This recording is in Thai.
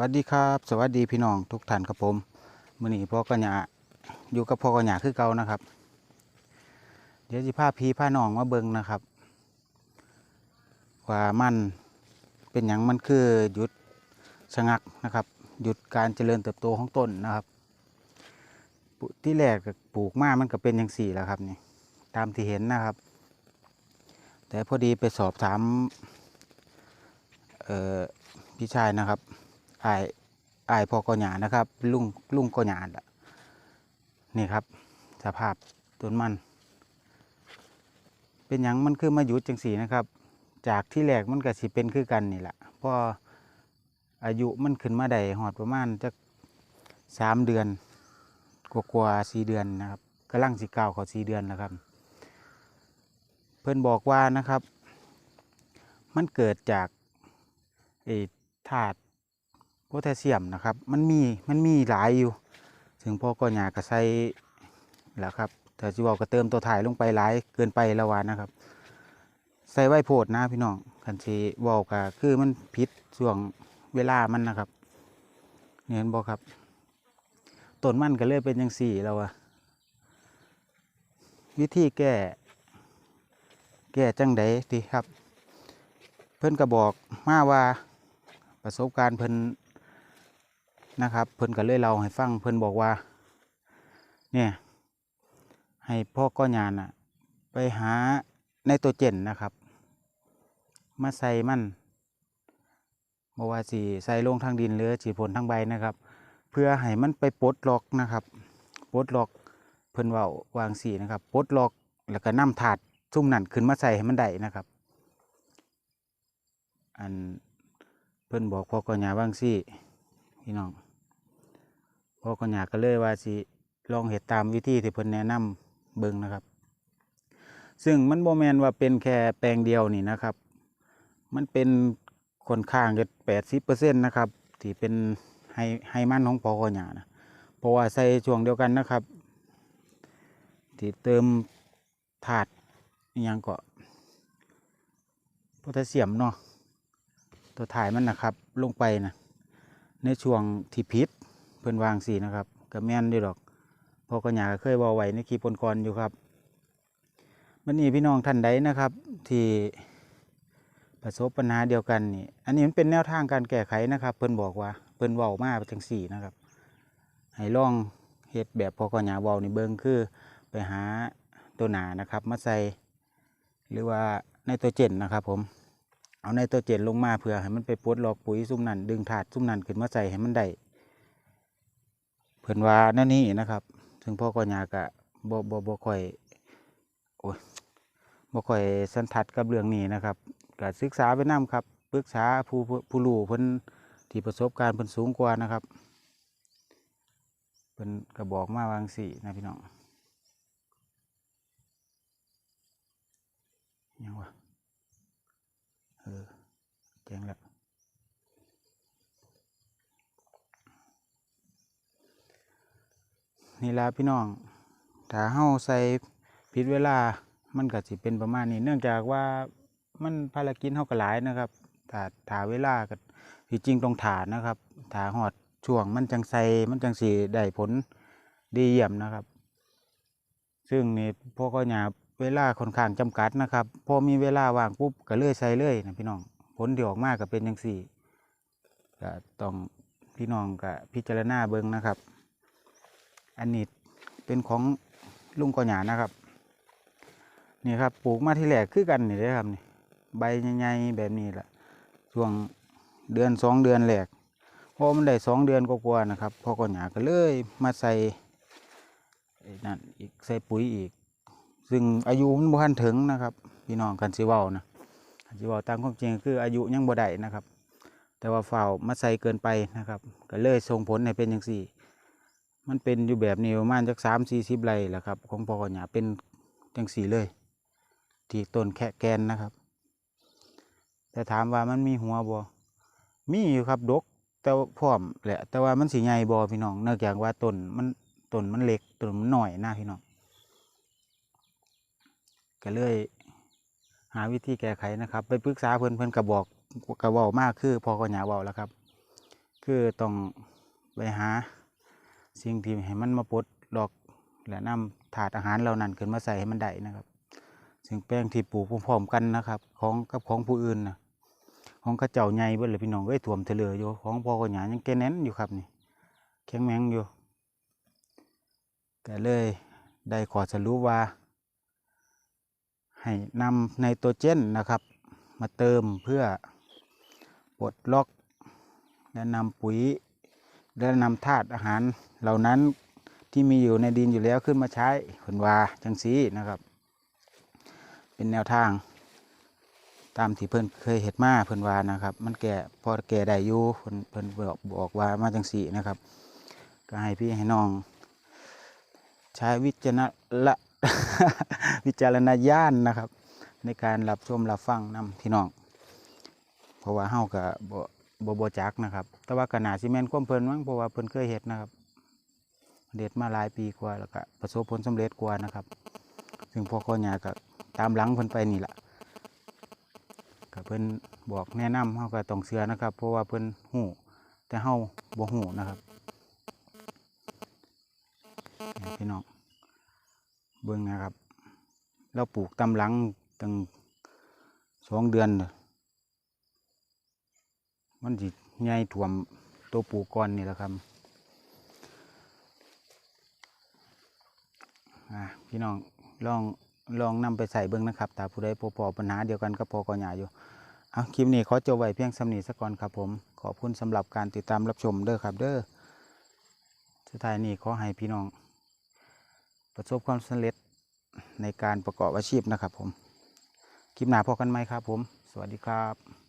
วัสดีครับ สวัสดีพี่น้องทุกท่านครับผมมือนี้พ่อกัญญาอยู่กับพ่อกัญญาคือเก่านะครับ เดี๋ยวสิพาพี่พาน้องมาเบิ่งนะครับ ว่ามันเป็นอย่างมันคือหยุดชะงักนะครับ หยุดการเจริญเติบโตของต้นนะครับที่แรกปลูกมามันก็เป็นอย่างสี่แล้วครับนี่ตามที่เห็นนะครับ แต่พอดีไปสอบถามพี่ชายนะครับ อายอายพ่อกอหยานะครับลุงลุงกอหยานี่ครับ สภาพต้นมัน เป็นหยังมันคือมาหยุดจังสีนะครับ จากที่แรกมันก็สิเป็นคือกันนี่แหละพราะอายุมันขึ้นมาได้หอดประมาณจะสามเดือนกว่าๆสี่เดือนนะครับกำลังสิเก้าขาสี่เดือนแล้วครับ เพื่อนบอกว่านะครับ มันเกิดจากไอ้ธาตุ พแทสเซียมนะครับ มันมีมันมีหลายอยู่ ถึงพ่อก็อยากกระใส่แล้วครับแต่จิบอกก็เติมตัวถ่ายลงไปหลายเกินไปละวานนะครับ ใส่ไว้โพดนะพี่น้องคันสีบอกก็คือมันพิษช่วงเวลามันนะครับเนี่ยเห็นบอกครับต้นมันก็เลยเป็นยังสี่แล้วอะวิธีแก้ แก้จังไดดีครับ เพิ่อนก็บอกมาว่าประสบการณ์เพิ่น นะครับ เพิ่นก็เลยเล่าให้ฟังเพิ่นบอกว่า เนี่ย ให้พ่อก้อนยานอะไปหาในตัวเจนนะครับ มาใส่มันบอกว่าสีใส่ลงทางดินหรือสีผลทางใบนะครับ เพื่อให้มันไปปลดล็อกนะครับปลดล็อกเพิ่นว่าวางสีนะครับปลดล็อกแล้วก็นํถาดซุ่มนั่นขึ้นมาใส่ให้มันได้นะครับอันเพิ่นบอกพ่อกัญญาว่างสิพี่น้อง พ่อกัญญาก็เลยว่าสิลองเห็ดตามวิธีที่เพิ่นแนะนำเบิ่งนะครับ ซึ่งมันโมแมนว่าเป็นแค่แปลงเดียวนี่นะครับ มันเป็นค่อนข้างจะแปดสิบเปอร์เซ็นต์นะครับที่เป็นไฮไฮมันของพ่อกัญญานะเพราะว่าใส่ช่วงเดียวกันนะครับ ที่เติมถาดยังก็โพแทสเซียมเนาะตัวถ่ายมันนะครับลงไปนะในช่วงที่พิษ เพิ่นวางสีนะครับกับแม่นด้วยดอกพอกัญญาเคยบอไว้ในคลิปก่อนอยู่ครับมันนี่พี่น้องท่านใดนะครับ ที่ประสบปัญหาเดียวกันนี่อันนี้มันเป็นแนวทางการแก้ไขนะครับ เพิ่นบอกว่าเพิ่นเว้ามาจังสี่นะครับให้ลองเฮ็ดแบบพอกัญญาเว้านี่เบิ่งคือไปหาตัวหนานะครับ มาใส่หรือว่าในตัวเจนนะครับ ผม เอาไนโตรเจนลงมาเพื่อให้มันไปปลดล็อกปุ๋ยซุ่มนั่นดึงถาดซุ่มนั่นขึ้นมาใส่ให้มันได้ เพิ่นว่านั่นนี่นะครับ ถึงพ่อก็อยากะบ่บ่บ่ค่อยโอ้ยบ่ค่อยสันทัดกับเรื่องนี้นะครับก็ศึกษาไปนํครับปรึกษาผู้ผู้ผู้รู้เพิ่นที่ประสบการณ์เพิ่นสูงกว่านะครับเพิ่นก็บอกมาวังสี่นะพี่น้องยังวะเออแจ้งแล้ว นี่ละพี่น้อง ถ้าเฮาใส่ผิดเวลา มันก็สิเป็นประมาณนี้ เนื่องจากว่ามันภารกิจเฮาก็หลายนะครับถ้าถ้าเวลาก็ที่จริงต้องถานนะครับถ้าหอดช่วงมันจังใส่มันจังสีได้ผลดีเยี่ยมนะครับ ซึ่งนี่พวกก็อยาเวลาค่อนข้างจำกัดนะครับพอมีเวลาว่างปุ๊บก็เลื่อยใส่เลยนะพี่น้องผลที่ออกมากก็เป็นอย่างสี่ก็ต้องพี่น้องก็พิจารณาเบิ่งนะครับ อันนี้เป็นของลุงกอหยานะครับ นี่ครับปลูกมาที่แรกคือกันนี่เลยครับนี่ใบใหญ่ๆแบบนี้แหละช่วงเดือนสองเดือนแรกพอมันได้สองเดือนกว่าๆนะครับพ่อกอหยาก็เลยมาใส่ไอ้นั่นอีกใส่ปุ๋ยอีก ซึ่งอายุมันบ่ทันถึงนะครับพี่น้องกันสิว้านะกันสิเว้าตามความจริงคืออายุยังบ่ได้นะครับ แต่ว่าฝ่าวมาใส่เกินไปนะครับ ก็เลยส่งผลให้เป็นอย่างสี่ มันเป็นอยู่แบบนี้ประมาณจักสามสี่สิบไรแหละครับ ของพ่อหยาเป็นจังสี่เลย ที่ต้นแค่แกนนะครับ แต่ถามว่ามันมีหัวบ่มีอยู่ครับดกแต่พร้อมแหละ แต่ว่ามันสีใหญ่บ่พี่น้องเนื่องจากว่าต้นมันต้นมันเล็กต้นมันหน่อยนะพี่น้องก็เลยหาวิธีแก้ไขนะครับ ไปปรึกษาเพื่อนเพื่อนกระบอกกระบอกมากคือพอก็หยาเบาแล้วครับ คือต้องไปหา สิ่งที่ให้มันมาปลดดอกและนำถาดอาหารเหล่านั้นขึ้นมาใส่ให้มันได้นะครับ ซึ่งแป้งที่ปลูกพร้อมๆกันนะครับ ของกับของผู้อื่นนะของข้าเจ้าใหญ่เบิดเลยพี่น้องเอ้ยถ่วมเถลืออยู่ของพ่อก็หยายังแกแน่นอยู่ครับนี่แข็งแมงอยู่ก็เลยได้ขอสรุปว่า ให้นำไนโตรเจนนะครับ มาเติมเพื่อปลดล็อก และนำปุ๋ย และนำธาตุอาหาร เหล่านั้นที่มีอยู่ในดินอยู่แล้วขึ้นมาใช้ผนว่าจังสีนะครับ เป็นแนวทาง ตามที่เพิ่นเคยเห็ดมาเพิ่นวานะครับ มันแก่พอแก่ได้อยู่เพิ่นเพิ่นบอกบอกว่ามาจังสีนะครับ ก็ให้พี่ให้น้องใช้วิจารณละวิจารณญาณนะครับ ในการรับชมรับฟังนำพี่น้องเพราะว่าเฮากับบ่บ่บ่จักนะครับ แต่ว่าก็น่าสิแม่นความเพิ่นมั้งเพราะว่าเพิ่นเคยเฮ็ดนะครับ เด็ดมาหลายปีกว่าแล้วก็ประสบผลสำเร็จกว่านะครับซึ่งพ่อข้อหญ้าก็ตามหลังเพิ่นไปนี่ละก็เพิ่นบอกแนะนำเฮาก็ต้องเชื่อนะครับ เพราะว่าเพิ่นฮู้แต่เฮาบ่ฮู้นะครับพี่น้องเบิ่งนะครับ เราปลูกตำหลังตั้งสองเดือน มันสิใหญ่ถ่วมตัวปลูกก่อนนี่แหละครับ อ่าพี่น้องลองลองนำไปใส่เบิ่งนะครับถ้าผู้ใดพบพอปัญหาเดียวกันกับพอกอหยาอยู่เอาคลิปนี้ขอจบไว้เพียงสำนีสักก่อนครับผมขอบคุณสำหรับการติดตามรับชมเด้อครับเด้อสุดท้ายนี้ขอให้พี่น้อง ประสบความสำเร็จในการประกอบอาชีพนะครับผม คลิปหน้าพบกันไหมครับผม สวัสดีครับ